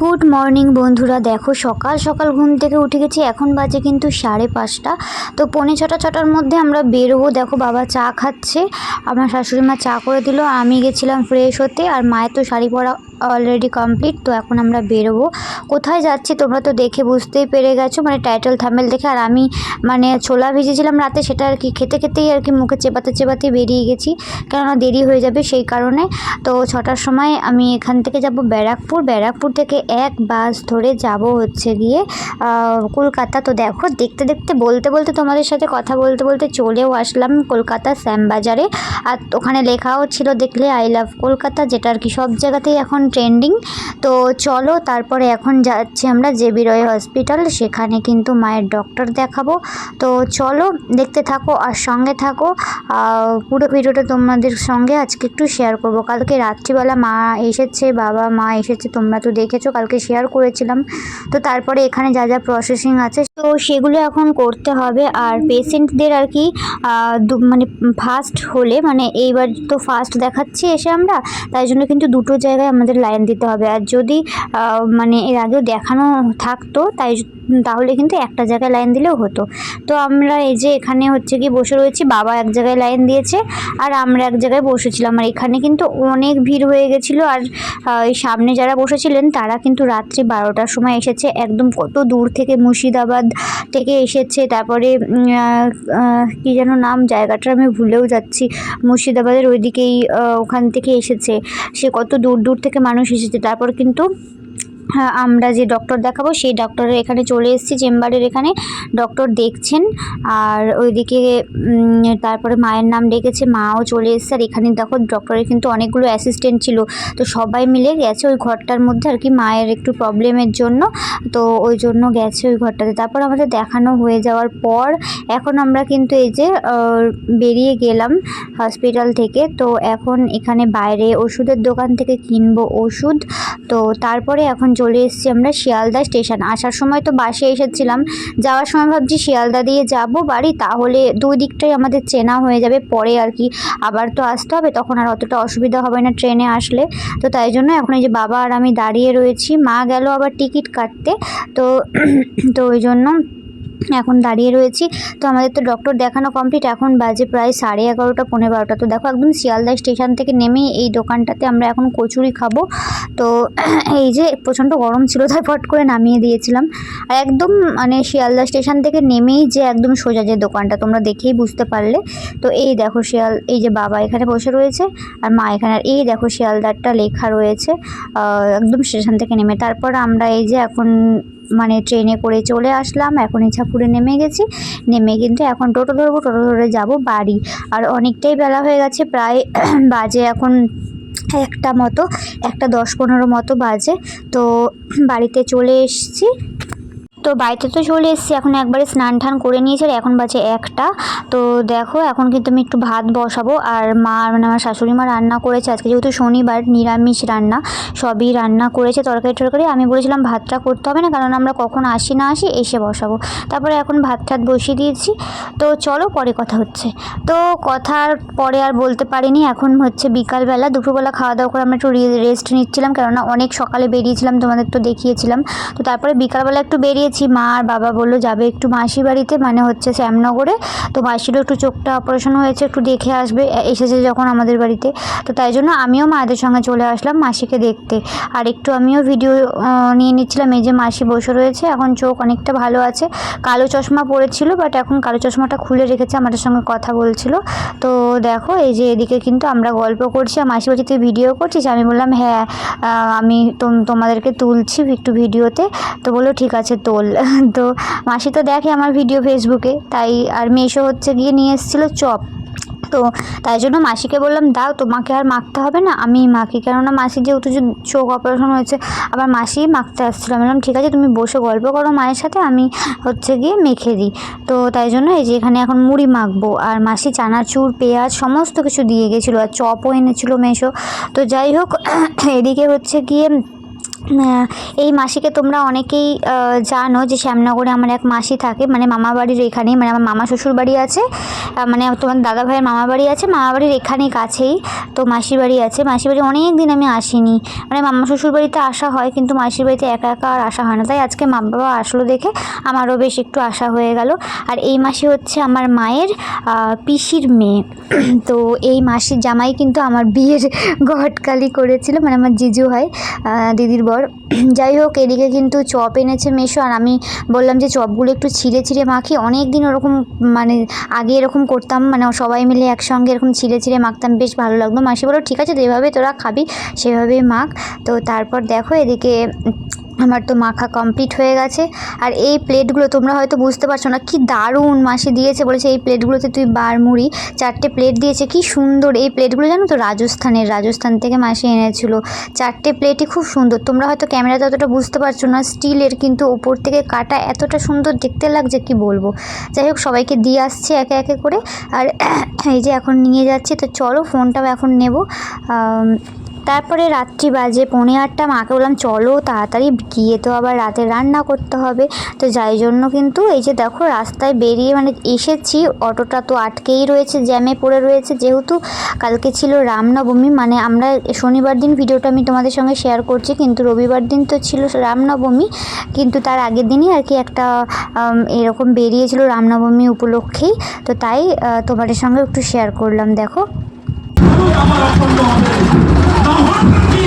Good morning বন্ধুরা দেখো সকাল সকাল ঘুম থেকে উঠে গেছি এখন বাজে কিন্তু সাড়ে পাঁচটা। তো পৌনে ছটা ছটার মধ্যে আমরা বেরোবো। দেখো বাবা চা খাচ্ছে আমার শাশুড়ি মা চা করে দিল আমি গেছিলাম ফ্রেশ হতে আর মায়ের তো শাড়ি পরা অলরেডি কমপ্লিট তো এখন আমরা বেরোবো। কোথায় যাচ্ছি তোমরা তো দেখে বুঝতেই পেরে গেছো মানে টাইটেল থামেল দেখে। আর আমি মানে ছোলা ভেজেছিলাম রাতে, সেটা আর কি খেতে খেতেই আর কি মুখে চেপাতে চেপাতে বেরিয়ে গেছি। কেননা দেরি হয়ে যাবে সেই কারণে। তো ছটার সময় আমি এখান থেকে যাব ব্যারাকপুর। ব্যারাকপুর থেকে এক বাস ধরে যাব হচ্ছে গিয়ে কলকাতা। তো দেখো, দেখতে দেখতে, বলতে বলতে তোমাদের সাথে কথা বলতে বলতে চলেও আসলাম কলকাতা শ্যামবাজারে। আর ওখানে লেখাও ছিল দেখলে আই লাভ কলকাতা যেটা আর কি সব জায়গাতেই এখন ট্রেন্ডিং তো চলো তারপরে এখন যাচ্ছি আমরা জেবি রয় হসপিটাল সেখানে কিন্তু মায়ের ডক্টর দেখাবো। তো চলো দেখতে থাকো আর সঙ্গে থাকো। পুরো ভিডিওটা তোমাদের সঙ্গে আজকে একটু শেয়ার করব। কালকে রাত্রিবেলা মা এসেছে, বাবা, মা এসেছে, তোমরা তো দেখেছ, কালকে শেয়ার করেছিলাম। তো তারপরে এখানে যা যা প্রসেসিং আছে, তো সেগুলো এখন করতে হবে। আর পেশেন্টদের আর কি মানে ফার্স্ট হলে মানে এইবার তো ফার্স্ট দেখাচ্ছি এসে আমরা। তাই জন্য কিন্তু দুটো জায়গায় আমাদের লাইন দিতে হবে। আর যদি মানে এর আগেও দেখানো থাকতো তাই তাহলে কিন্তু একটা জায়গায় লাইন দিলেও হতো। তো আমরা এই যে এখানে হচ্ছে কি বসে রয়েছি, বাবা এক জায়গায় লাইন দিয়েছে আর আমরা এক জায়গায় বসেছিলাম। আর এখানে কিন্তু অনেক ভিড় হয়ে গেছিল আর এই সামনে যারা বসেছিলেন তারা কিন্তু রাত্রি বারোটার সময় এসেছে। একদম কত দূর থেকে মুর্শিদাবাদ থেকে এসেছে। তারপরে কি যেন নাম, জায়গাটা আমি ভুলেও যাচ্ছি। মুর্শিদাবাদের ওইদিকেই ওখান থেকে এসেছে। সে কত দূর দূর থেকে মানুষ এসেছে। তারপর কিন্তু আমরা যে ডক্টর দেখাবো, সেই ডক্টরের এখানে চলে এসেছি, চেম্বারের এখানে। ডক্টর দেখছেন, আর ওইদিকে তারপরে মায়ের নাম ডেকেছে, মাও চলে এসেছে। আর এখানে দেখো ডক্টরের কিন্তু অনেকগুলো অ্যাসিস্ট্যান্ট ছিল। তো সবাই মিলে গেছে ওই ঘরটার মধ্যে, আর কি মায়ের একটু প্রবলেমের জন্য। তো ওই জন্য গেছে ওই ঘরটাতে। তারপর আমাদের দেখানো হয়ে যাওয়ার পর, এখন আমরা কিন্তু এই যে বেরিয়ে গেলাম হসপিটাল থেকে। তো এখন এখানে বাইরে ওষুধের দোকান থেকে কিনবো ওষুধ। তো তারপরে এখন চলে এসেছি আমরা শিয়ালদা স্টেশন। আসার সময় তো বাসে এসেছিলাম। যাওয়ার সময় ভাবছি শিয়ালদা দিয়ে যাব বাড়ি, তাহলে দুই দিকটাই আমাদের চেনা হয়ে যাবে, পরে আর কি। আবার তো আসতে হবে, তখন আর অতটা অসুবিধা হবে না ট্রেনে আসলে। তো তাই জন্য এখন এই যে বাবা আর আমি দাঁড়িয়ে রয়েছি, মা গেল আবার টিকিট কাটতে। তো তো ওই জন্য এখন দাঁড়িয়ে রয়েছি। তো আমাদের তো ডক্টর দেখানো কমপ্লিট এখন বাজে প্রায় সাড়ে এগারোটা পনেরো বারোটা। তো দেখো একদম শিয়ালদা স্টেশন থেকে নেমেই এই দোকানটাতে আমরা এখন কচুরি খাব। তো এই যে প্রচণ্ড গরম ছিল, তাই ফট করে নামিয়ে দিয়েছিলাম। আর একদম মানে শিয়ালদা স্টেশন থেকে নেমেই যে একদম সোজা যে দোকানটা, তোমরা দেখেই বুঝতে পারলে। তো এই দেখো শিয়াল, এই যে বাবা এখানে বসে রয়েছে আর মা এখানে। আর এই দেখো শিয়ালদারটা লেখা রয়েছে একদম স্টেশন থেকে নেমে। তারপর আমরা এই যে এখন মানে ট্রেনে করে চলে আসলাম। এখন ইছাপুরে নেমে গেছি। নেমে কিন্তু এখন টোটো ধরবো, টোটো ধরে যাব বাড়ি। আর অনেকটাই বেলা হয়ে গেছে, প্রায় বাজে এখন একটা মতো, একটা দশ পনেরো মতো বাজে। তো বাড়িতে চলে এসেছি। তো বাড়িতে তো চলে এসেছি, এখন একবারে স্নান টান করে নিয়েছি আর এখন বাজে একটা। তো দেখো, এখন কিন্তু আমি একটু ভাত বসাবো আর মা মানে আমার শাশুড়ি মা রান্না করেছে। আজকে যেহেতু শনিবার, নিরামিষ রান্না, সবই রান্না করেছে তরকারি টরকারি। আমি বলেছিলাম ভাতটা করতে হবে না, কারণ আমরা কখন আসি না আসি এসে বসাবো। তারপরে এখন ভাত টাত বসিয়ে দিয়েছি। তো চলো পরে কথা হচ্ছে। তো কথার পরে আর বলতে পারিনি, এখন হচ্ছে বিকালবেলা, দুপুরবেলা খাওয়া দাওয়া করে আমরা একটু রেস্ট নিচ্ছিলাম। কেননা অনেক সকালে বেরিয়েছিলাম, তোমাদের তো দেখিয়েছিলাম। তো তারপরে বিকালবেলা একটু বেরিয়েছি। মা আর বাবা বলল যাবে একটু মাসি বাড়িতে মানে হচ্ছে শ্যামনগরে। তো মাসিরও একটু চোখটা অপারেশন হয়েছে, একটু দেখে আসবে এসেছে যখন আমাদের বাড়িতে। তো তাই জন্য আমিও মায়েদের সঙ্গে চলে আসলাম মাসিকে দেখতে। আর একটু আমিও ভিডিও নিয়ে নিচ্ছিলাম, এই যে মাসি বসে রয়েছে, এখন চোখ অনেকটা ভালো আছে। কালো চশমা পরেছিল বাট এখন কালো চশমাটা খুলে রেখেছে, আমাদের সঙ্গে কথা বলছিল। তো দেখো, এই যে এদিকে কিন্তু আমরা গল্প করছি, আর মাসি বলছি, তুই ভিডিও করছিস? আমি বললাম হ্যাঁ আমি তোম- তোমাদেরকে তুলছি একটু ভিডিওতে তো বলল, ঠিক আছে, তোল। তো মাসি তো দেখে আমার ভিডিও ফেসবুকে তাই আর মেশো হচ্ছে গিয়ে নিয়ে এসেছিল চপ। তো তাই জন্য মাসিকে বললাম, দাও, তোমাকে আর মাখতে হবে না আমি মাখি। কেননা মাসি যেহেতু যে চোখ অপারেশন হয়েছে, আবার মাসি মাখতে আসছিল। আমি বললাম, ঠিক আছে, তুমি বসে গল্প করো মায়ের সাথে, আমি হচ্ছে গিয়ে মেখে দিই। তো তাই জন্য এই যে এখানে এখন মুড়ি মাখবো। আর মাসি চানাচুর, পেঁয়াজ, সমস্ত কিছু দিয়ে গেছিল, আর চপও এনেছিলো মেশো। তো যাই হোক, এদিকে হচ্ছে গিয়ে এই মাসিকে তোমরা অনেকেই জানো যে শ্যামনগরে আমার এক মাসি থাকে মানে মামা বাড়ির এখানেই মানে আমার মামা শ্বশুর বাড়ি আছে মানে তোমার দাদা ভাইয়ের মামা বাড়ি আছে, মামা বাড়ির এখানেই কাছেই, তো মাসির বাড়ি আছে। মাসির বাড়ি অনেক দিন আমি আসিনি মানে মামা শ্বশুর বাড়িতে আসা হয়, কিন্তু মাসির বাড়িতে একা একা আর আসা হয় না। তাই আজকে মা বাবা আসলো দেখে আমারও বেশ একটু আশা হয়ে গেল। আর এই মাসি হচ্ছে আমার মায়ের পিসির মেয়ে। তো এই মাসির জামাই কিন্তু আমার বিয়ের ঘটকালি করেছিল মানে আমার জিজু হয় দিদির বর যাই হোক, এদিকে কিন্তু চপ এনেছে মেশো, আর আমি বললাম যে চপগুলো একটু ছিঁড়ে ছিঁড়ে মাখি। অনেক দিন ওরকম মানে আগে এরকম করতাম মানে সবাই মিলে একসঙ্গে এরকম ছিঁড়ে ছিঁড়ে মাখতাম, বেশ ভালো লাগতো। মাসি বলো ঠিক আছে, যেভাবে তোরা খাবি, সেভাবেই মাখ। তো তারপর দেখো, এদিকে আমার তো মাখা কমপ্লিট হয়ে গেছে। আর এই প্লেটগুলো তোমরা হয়তো বুঝতে পারছ না, কি দারুণ মাসি দিয়েছে বলেছে। এই প্লেটগুলোতে তুই বার মুড়ি চারটে প্লেট দিয়েছে, কি সুন্দর। এই প্লেটগুলো জানো তো, রাজস্থানের, রাজস্থান থেকে মাসি এনেছিল। চারটে প্লেটই খুব সুন্দর। তোমরা হয়তো ক্যামেরাতে অতটা বুঝতে পারছ না, স্টিলের কিন্তু ওপর থেকে কাটা এতটা সুন্দর দেখতে লাগছে, কি বলব। যাই হোক, সবাইকে দিয়ে আসছে একে একে করে। আর এই যে এখন নিয়ে যাচ্ছি, তো চলো ফোনটাও এখন নেব। তারপরে রাত্রি বাজে, পৌনে আটটা। মাকে বললাম, চলো তাড়াতাড়ি গিয়ে তো আবার রাতে রান্না করতে হবে। তো যাই জন্য কিন্তু এই যে দেখো রাস্তায় বেরিয়ে মানে এসেছি, অটোটা তো আটকেই রয়েছে, জ্যামে পড়ে রয়েছে। যেহেতু কালকে ছিল রামনবমী মানে আমরা শনিবার দিন ভিডিওটা আমি তোমাদের সঙ্গে শেয়ার করছি, কিন্তু রবিবার দিন তো ছিল রামনবমী। কিন্তু তার আগের দিনই আর কি একটা এরকম বেরিয়েছিল রামনবমী উপলক্ষেই। তো তাই তোমাদের সঙ্গে একটু শেয়ার করলাম, দেখো। আবার অখণ্ড হবে। তখন কি?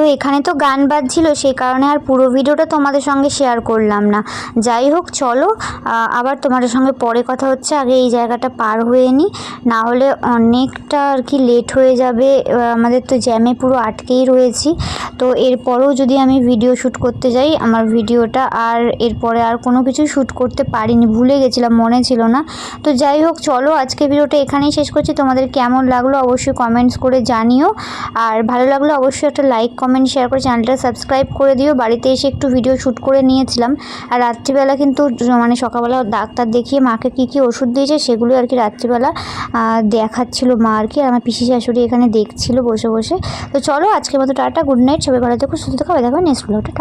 তো এখানে তো গান বাজছিল, সেই কারণে আর পুরো ভিডিওটা তোমাদের সঙ্গে শেয়ার করলাম না। যাই হোক, চলো আবার তোমাদের সঙ্গে পরে কথা হচ্ছে, আগে এই জায়গাটা পার হয়ে নিই না হলে অনেকটা আর কি লেট হয়ে যাবে আমাদের তো জ্যামে পুরো আটকেই রয়েছি। তো এরপরেও যদি আমি ভিডিও শ্যুট করতে যাই, আমার ভিডিওটা আর এরপরে আর কোনো কিছু শ্যুট করতে পারিনি, ভুলে গেছিলাম, মনে ছিল না। তো যাই হোক, চলো, আজকে ভিডিওটা এখানেই শেষ করছি। তোমাদের কেমন লাগল অবশ্যই কমেন্টস করে জানিও। আর ভালো লাগলে অবশ্যই একটা লাইক কমেন্ট শেয়ার করে চ্যানেলটা সাবস্ক্রাইব করে দিও। বাড়িতে এসে একটু ভিডিও শ্যুট করে নিয়েছিলাম। আর রাত্রিবেলা কিন্তু মানে সকালবেলা ডাক্তার দেখিয়ে মাকে কি কি ওষুধ দিয়েছে সেগুলো আর কি রাত্রিবেলা দেখাচ্ছিল মা আর কি আর আমার পিসি শাশুড়ি এখানে দেখছিল বসে বসে। তো চলো আজকের মতো টাটা গুড নাইট সবাই ভালো থেকো, সুস্থ থাকো দেখো নেক্সট ভিডিওটা